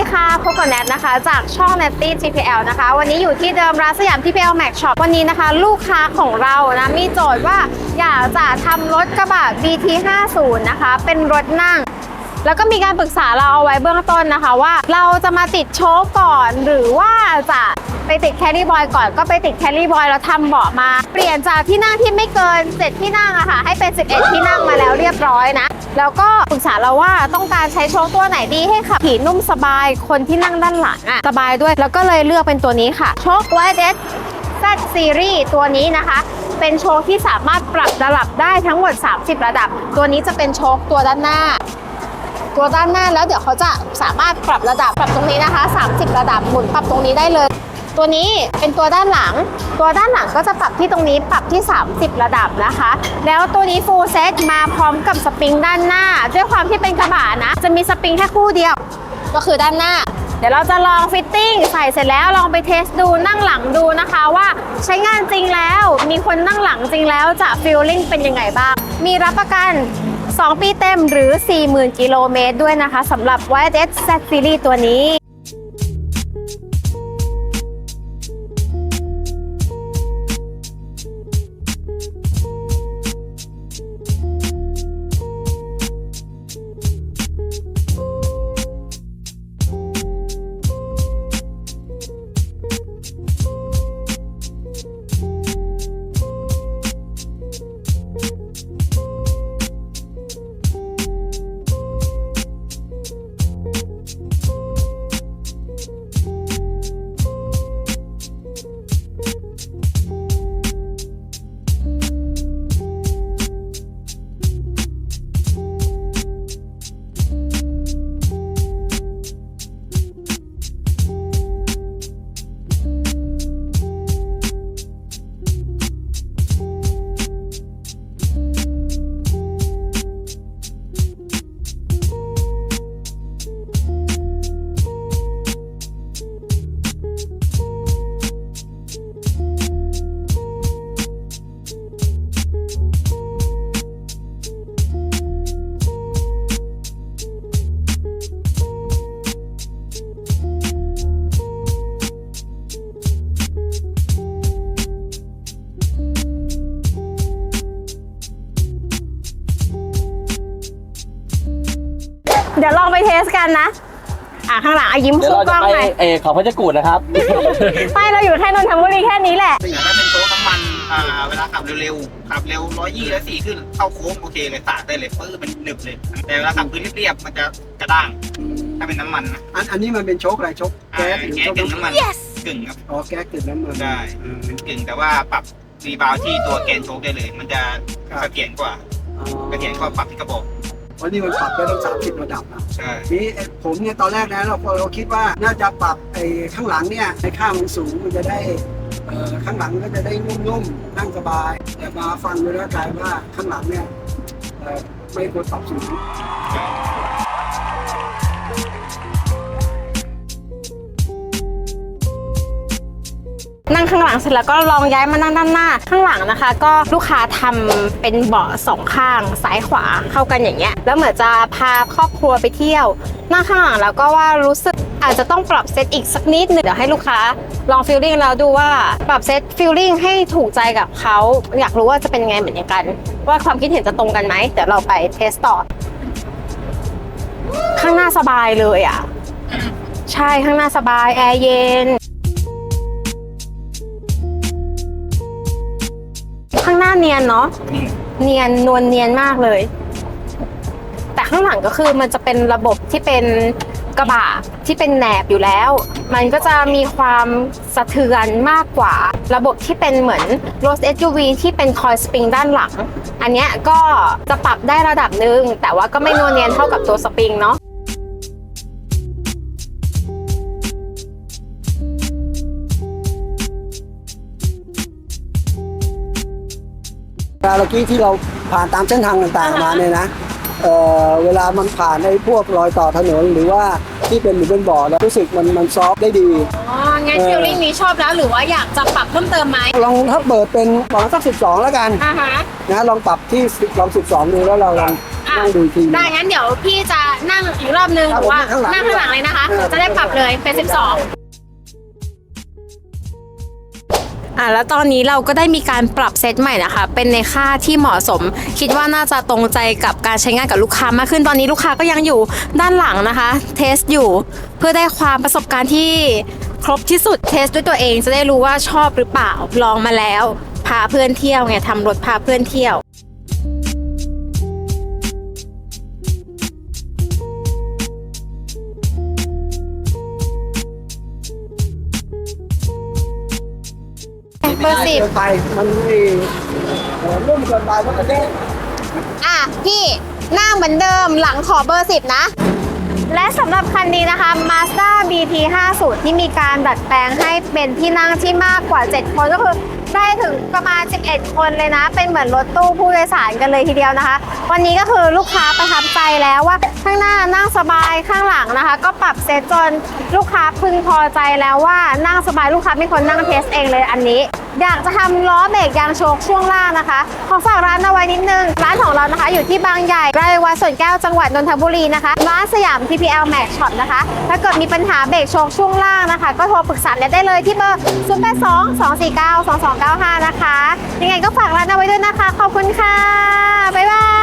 กับแนทนะคะ จากช่องแนตตี้ TPL นะคะ วันนี้อยู่ที่เดิมร้านสยาม TPL Max Shop วันนี้นะคะ ลูกค้าของเรานะมีโจทย์ว่าอยากจะทำรถกระบะ BT 50 นะคะ เป็นรถนั่ง แล้วก็มีการปรึกษาเราเอาไว้เบื้องต้นนะคะว่า เราจะมาติดโชคก่อนหรือว่าจะ ไปติดแครี่บอยก่อนก็ไปติดแครี่บอยแล้วทำเบาะมา เปลี่ยนจากที่นั่งที่ไม่เกิน7ที่นั่งอะค่ะ ให้เป็น 11 ที่นั่งมาแล้วเรียบร้อยนะ แล้วก็ปรึกษาเราว่าต้องการใช้โชคตัวไหนดีให้ขับขี่นุ่มสบายคนที่นั่งด้านหลังอะสบายด้วย แล้วก็เลยเลือกเป็นตัวนี้ค่ะโชค y d Z Series ตัวนี้นะคะ เป็นโชคที่สามารถปรับระดับได้ทั้งหมด 30 ระดับ ตัวนี้จะเป็นโชคตัวด้านหน้าตัวด้านหน้าแล้วเดี๋ยวเขาจะสามารถปรับระดับปรับตรงนี้นะคะ 30 ระดับหมุนปรับตรงนี้ได้เลย ตัวนี้เป็นตัวด้านหลัง ตัวด้านหลังก็จะปรับที่ตรงนี้ปรับที่ 30 ระดับนะคะ แล้วตัวนี้ full set มาพร้อมกับสปริงด้านหน้า ด้วยความที่เป็นกระบะนะ จะมีสปริงแค่คู่เดียว ก็คือด้านหน้า เดี๋ยวเราจะลองฟิตติ้งใส่เสร็จแล้วลองไปเทสดูนั่งหลังดูนะคะว่าใช้งานจริงแล้ว มีคนนั่งหลังจริงแล้วจะฟีลลิ่งเป็นยังไงบ้าง มีรับประกัน2 ปีเต็มหรือ 40,000 กิโลเมตรด้วยนะคะสำหรับ y z Z Series ตัวนี้ เดี๋ยวลองไปเทสกันนะ อะข้างหลังอะยิ้มเดี๋ยวคู่เรากจะล้องไปหน่อยเออเขาพระเจ้ากูดนะครับไม่เราอยู่แค่นนทบุรีแค่นี้แหละ แต่ถ้าเป็นโต๊ะน้ำมัน อ่า เวลาขับเร็วๆ ขับเร็วร้อยยี่แล้วสี่ขึ้น เข้าโค้งโอเคเลยสาดได้เลยปื้อมันหนึบเลย แต่เวลาขับพื้นเรียบๆมันจะกระด้าง ถ้าเป็นน้ำมันนะอันอันนี้มันเป็นโชคอะไรโชคอ่าแก๊สหรือแก๊สโชคกึ่งน้ำน้ำมัมันนกึ่งครับ อ๋อแก๊สกึ่งน้ำมันได้ อืม เป็นกึ่งแต่ว่าปรับรีบาวที่ตัวแกนโชคได้เลย มันจะครับ เสถียรกว่าอ๋อเสถียรกว่าปรับที่กระบอก วันนี้มันปรับได้ตั้งสามสิบระดับนะใช่ นี่ไอ้ผมเนี่ยตอนแรกนะเราเราคิดว่าน่าจะปรับไอ้ข้างหลังเนี่ยในข้างมันสูงมันจะได้เอ่อข้างหลังก็จะได้นุ่มๆนั่งสบาย แต่มาฟังดูแล้วกลายว่าข้างหลังเนี่ยเอ่อไม่ควรปรับสูง นั่งข้างหลังเสร็จแล้วก็ลองย้ายมานั่งด้านหน้า ข้างหลังนะคะ ก็ลูกค้าทำเป็นเบาะสองข้างซ้ายขวาเข้ากันอย่างเงี้ยแล้วเหมือนจะพาครอบครัวไปเที่ยว นั่งข้างหลังแล้วก็ว่ารู้สึกอาจจะต้องปรับเซตอีกสักนิดหนึ่งเดี๋ยวให้ลูกค้าลองฟิลลิ่งแล้วดูว่าปรับเซตฟิลลิ่งให้ถูกใจกับเขาอยากรู้ว่าจะเป็นยังไงเหมือนกัน ว่าความคิดเห็นจะตรงกันไหมเดี๋ยวเราไปเทสต่อข้างหน้าสบายเลยอะ ใช่ข้างหน้าสบายแอร์เย็นางหน้าเนียนเนาะเนียนนวลเนียนมากเลย แต่ข้างหลังก็คือมันจะเป็นระบบที่เป็นกระบะที่เป็นแหนบอยู่แล้ว มันก็จะมีความสะเทือนมากกว่า ระบบที่เป็นเหมือนรถ SUV ที่เป็นคอยสปริงด้านหลัง อันเนี้ยก็จะปรับได้ระดับหนึ่งแต่ว่าก็ไม่นวลเนียนเท่ากับตัวสปริงเนาะ เวลาเมื่อกี้ที่เราผ่านตามเส้นทางต่างๆมาเนี่ยนะเอ่อเวลามันผ่านในพวกรอยต่อถนนหรือว่าที่เป็นหรือเป็นบ่อแล้วรู้สึกมันมันซอฟต์ได้ดีอ๋องั้นเออฟิลลิ่งนี้ชอบแล้วหรือว่าอยากจะปรับเพิ่มเติมไหมลองถ้าเปิดเป็นลองสักสิบสองแล้วกันอ่าฮะนะลองปรับที่10ลองสิบสองดูแล้วเราลองอะนั่งดูอีกทีได้งั้นเดี๋ยวพี่จะนั่งอีกรอบนึงครับหรือว่าผมนั่นั่งงข้าข้างงหหลัลังงเลยนะคะเออจะได้ปรับเลยเป็น12อ่่ะแล้วตอนนี้เราก็ได้มีการปรับเซตใหม่นะคะ เป็นในค่าที่เหมาะสม คิดว่าน่าจะตรงใจกับการใช้งานกับลูกค้ามากขึ้นตอนนี้ลูกค้าก็ยังอยู่ด้านหลังนะคะ เทสอยู่เพื่อได้ความประสบการณ์ที่ครบที่สุดเทสด้วยตัวเองจะได้รู้ว่าชอบหรือเปล่าลองมาแล้ว พาเพื่อนเที่ยวไงทำรถพาเพื่อนเที่ยว เบอร์สิบเกินไปมันไม่เอ่อนุ่มเกินไปมันกระเด้งอะพี่นั่งเหมือนเดิมหลังขอเบอร์10นะและสำหรับคันนี้นะคะ Mazda BT 50ที่มีการดัดแปลงให้เป็นที่นั่งที่มากกว่า 7 คนก็คือได้ถึงประมาณ 11 คนเลยนะ เป็นเหมือนรถตู้ผู้โดยสารกันเลยทีเดียวนะคะ วันนี้ก็คือลูกค้าประทับใจแล้วว่าข้างหน้านั่งสบายข้างหลังนะคะ ก็ปรับเซตจนลูกค้าพึงพอใจแล้วว่านั่งสบายลูกค้าเป็นคนนั่งเทสเองเลยอันนี้ อยากจะทำล้อเบรกยางโชคช่วงล่างนะคะ ขอฝากร้านเอาไว้นิดนึง ร้านของเรานะคะ อยู่ที่บางใหญ่ใกล้วัดสวนแก้วจังหวัดนนทบุรีนะคะ ร้านสยาม TPL Max Shop นะคะ ถ้าเกิดมีปัญหาเบรกโชคช่วงล่างนะคะ ก็โทรปรึกษาได้เลยที่เบอร์ 0 8 2 2 4 9 2 2 9 5 นะคะ ยังไงก็ฝากร้านเอาไว้ด้วยนะคะ ขอบคุณค่ะ บ๊ายบาย